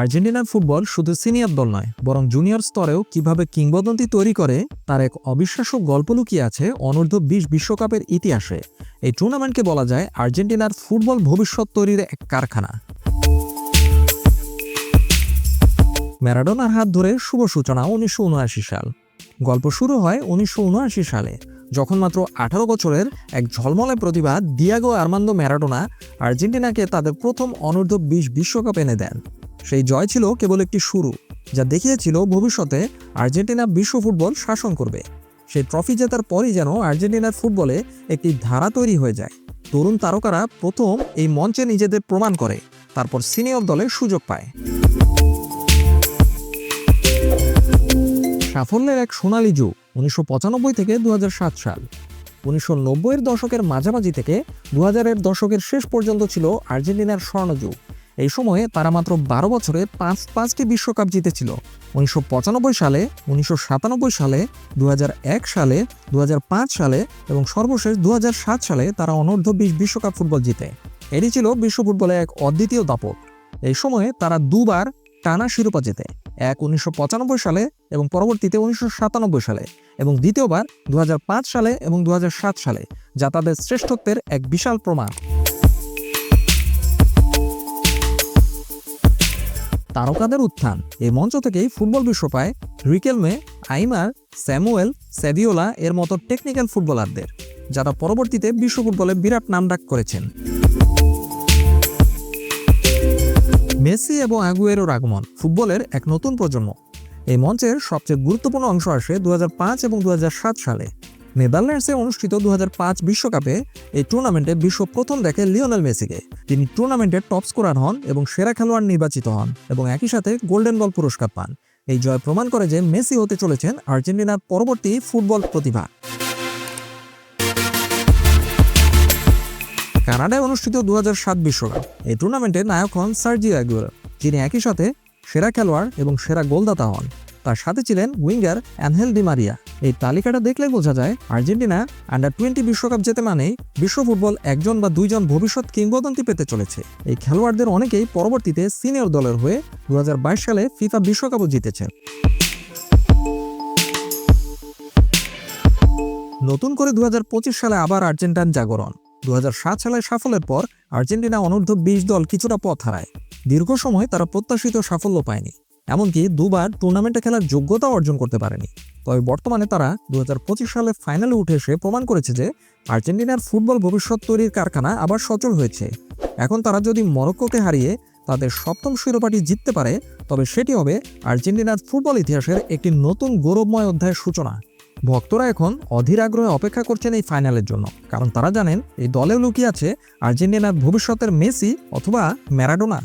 আর্জেন্টিনার ফুটবল শুধু সিনিয়র দল নয়, বরং জুনিয়র স্তরেও কীভাবে কিংবদন্তি তৈরি করে তার এক অবিশ্বাস্য গল্প লুকিয়ে আছে অনূর্ধ্ব বিশ বিশ্বকাপের ইতিহাসে। এই টুর্নামেন্টকে বলা যায় আর্জেন্টিনার ফুটবল ভবিষ্যৎ তৈরির এক কারখানা। ম্যারাডোনার হাত ধরে শুভ সূচনা উনিশশো উনআশি সাল। গল্প শুরু হয় উনিশশো উনআশি সালে, যখন মাত্র আঠারো বছরের এক ঝলমলে প্রতিভা দিয়াগো আর্মান্দো ম্যারাডোনা আর্জেন্টিনাকে তাদের প্রথম অনূর্ধ্ব বিশ বিশ্বকাপ এনে দেন। সেই জয় ছিল কেবল একটি শুরু, যা দেখিয়েছিল ভবিষ্যতে আর্জেন্টিনা বিশ্ব ফুটবল শাসন করবে। সেই ট্রফি জেতার পরই যেন আর্জেন্টিনার ফুটবলে একটি ধারা তৈরি হয়ে যায়। তরুণ তারকারা প্রথম এই মঞ্চে নিজেদের প্রমাণ করে, তারপর সিনিয়র দলে সুযোগ পায়। সাফল্যের এক সোনালী যুগ, উনিশশো পঁচানব্বই থেকে দু হাজার সাত সাল। উনিশশো নব্বইয়ের দশকের মাঝামাঝি থেকে দু হাজারের দশকের শেষ পর্যন্ত ছিল আর্জেন্টিনার স্বর্ণযুগ। এই সময়ে তারা মাত্র বারো বছরে পাঁচ পাঁচটি বিশ্বকাপ জিতেছিল। উনিশশো সালে, উনিশশো সাতানব্বই সালে, দুহাজার এক সালে দুই হাজার পাঁচ সালে এবং সর্বশেষ দুহাজার সাত সালে তারা অনূর্ধ্ব বিশ বিশ্বকাপ ফুটবল জিতে। এটি ছিল বিশ্ব ফুটবলে এক অদ্বিতীয় দাপট। এই সময়ে তারা দুবার টানা শিরোপা জেতে, এক উনিশশো সালে এবং পরবর্তীতে উনিশশো সাতানব্বই সালে এবং দ্বিতীয়বার দু হাজার পাঁচ সালে এবং দু হাজার সাত সালে, যা তাদের শ্রেষ্ঠত্বের এক বিশাল প্রমাণ। তারকাদের উত্থান। এই মঞ্চ থেকেই ফুটবল বিশ্ব পায় রিকেলমে, আইমার, স্যামুয়েল স্যাভিওলা এর মতো টেকনিক্যাল ফুটবলারদের, যারা পরবর্তীতে বিশ্ব ফুটবলে বিরাট নাম ডাক করেছেন। মেসি এবং আগুয়েরোর আগমন ফুটবলের এক নতুন প্রজন্ম। এই মঞ্চের সবচেয়ে গুরুত্বপূর্ণ অংশ আসে দু হাজার পাঁচ এবং দু হাজার সাত সালে। নেদারল্যান্ডসে অনুষ্ঠিত দু বিশ্বকাপে এই টুর্নামেন্টে বিশ্ব প্রথম দেখে লিওনেল মেসিকে। তিনি টুর্নামেন্টের টপ স্কোরার হন এবং সেরা খেলোয়াড় নির্বাচিত হন এবং একই সাথে গোল্ডেন বল পুরস্কার পান। এই জয় প্রমাণ করে যে মেসি হতে চলেছেন আর্জেন্টিনার পরবর্তী ফুটবল প্রতিভা। কানাডায় অনুষ্ঠিত দু বিশ্বকাপ। এই টুর্নামেন্টে নায়ক হন সার্জিও অ্যাগুয়েরো। যিনি একই সাথে সেরা খেলোয়াড় এবং সেরা গোলদাতা হন। তার সাথে ছিলেন উইঙ্গার অ্যানহেল ডি মারিয়া। এই তালিকাটা দেখলে বোঝা যায়, আর্জেন্টিনা আন্ডার টোয়েন্টি বিশ্বকাপ জেতে মানেই বিশ্ব ফুটবল একজন বা দুইজন ভবিষ্যৎ কিংবদন্তি পেতে চলেছে। এই খেলোয়াড়দের অনেকেই পরবর্তীতে সিনিয়র দলের হয়ে দু হাজার বাইশ সালে ফিফা বিশ্বকাপও জিতেছেন নতুন করে দু হাজার পঁচিশ সালে আবার আর্জেন্টাইন জাগরণ। দু সালের সাফল্যের পর আর্জেন্টিনা অনূর্ধ্ব বিশ দল কিছুটা পথ হারায়। দীর্ঘ সময় তারা প্রত্যাশিত সাফল্য পায়নি। এমনকি দুবার টুর্নামেন্টে খেলার যোগ্যতা অর্জন করতে পারেনি। তবে বর্তমানে তারা দু হাজার পঁচিশ সালে ফাইনালে উঠে এসে প্রমাণ করেছে যে আর্জেন্টিনার ফুটবল ভবিষ্যৎ তৈরির কারখানা আবার সচল হয়েছে। এখন তারা যদি মরক্কোকে হারিয়ে তাদের সপ্তম শিরোপাটি জিততে পারে, তবে সেটি হবে আর্জেন্টিনার ফুটবল ইতিহাসের একটি নতুন গৌরবময় অধ্যায়ের সূচনা। ভক্তরা এখন অধীর আগ্রহে অপেক্ষা করছেন এই ফাইনালের জন্য, কারণ তারা জানেন এই দলেও লুকিয়ে আছে আর্জেন্টিনার ভবিষ্যতের মেসি অথবা ম্যারাডোনা।